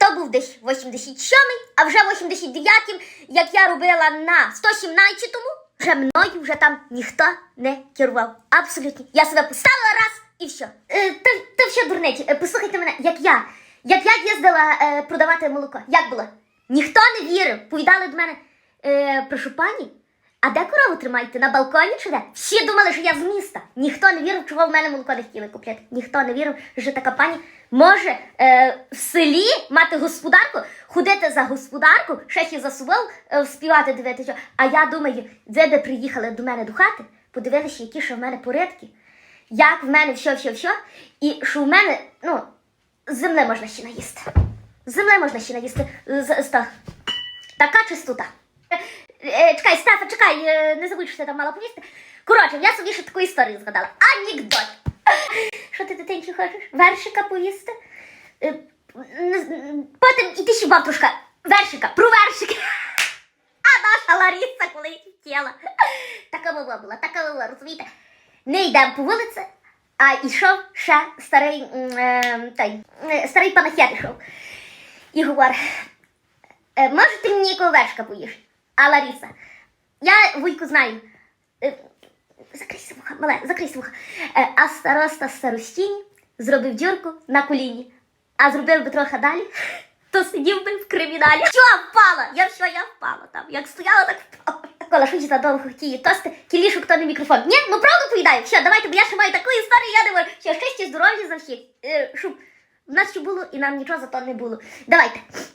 то був десь 87-й, а вже 89-м, як я робила на 117-му, вже мною вже там ніхто не керував. Абсолютно. Я себе поставила раз і все. Е, то, то все дурниці. Е, послухайте мене, як я. Як я їздила е, продавати молоко. Як було? Ніхто не вірив. Повідали до мене, е, прошу пані, а де корову тримаєте? На балконі чи де? Всі думали, що я з міста. Ніхто не вірив, чого в мене молоко не хотіли купляти. Ніхто не вірив, що така пані може е, в селі мати господарку, ходити за господарку, й за собою е, співати дивитися. А я думаю, ви би приїхали до мене до хати, подивилися, які ще в мене порядки, як в мене все, все, все, і що в мене, ну, з земли можна ще наїсти. З земли можна ще наїсти. З, з, та- така чистота. Е, чекай, Стефа, чекай, е, не забудь, що ти там мала повісти. Коротше, я собі ще таку історію згадала. Анекдот. Що ти дитинці хочеш? Вершика повісти? Е, Потім і ти ще бабушка. Вершика, про вершики. А наша Лариса колись хотіла. Така мова була, така мова, розумієте? Не йдемо по вулиці, а йшов ще старий, м, е, той, старий панахет йшов. І говорить, може ти мені якого вершка поїш? А Лариса, я вуйку знаю. Е, закрийся вуха, мале, закрийся вуха. Е, а староста старостіні зробив дюрку на коліні, а зробив би трохи далі, то сидів би в криміналі. Що впала? Я все, я впала там. Як стояла, так впала. Кола що за довго хотіє тости, кілішу хто не мікрофон. Ні, ну правду повідаю. Все, давайте, бо я ще маю таку історію, я можу. Все, щастя, здоров'я за всіх. Е, щоб в нас ще було і нам нічого за то не було. Давайте.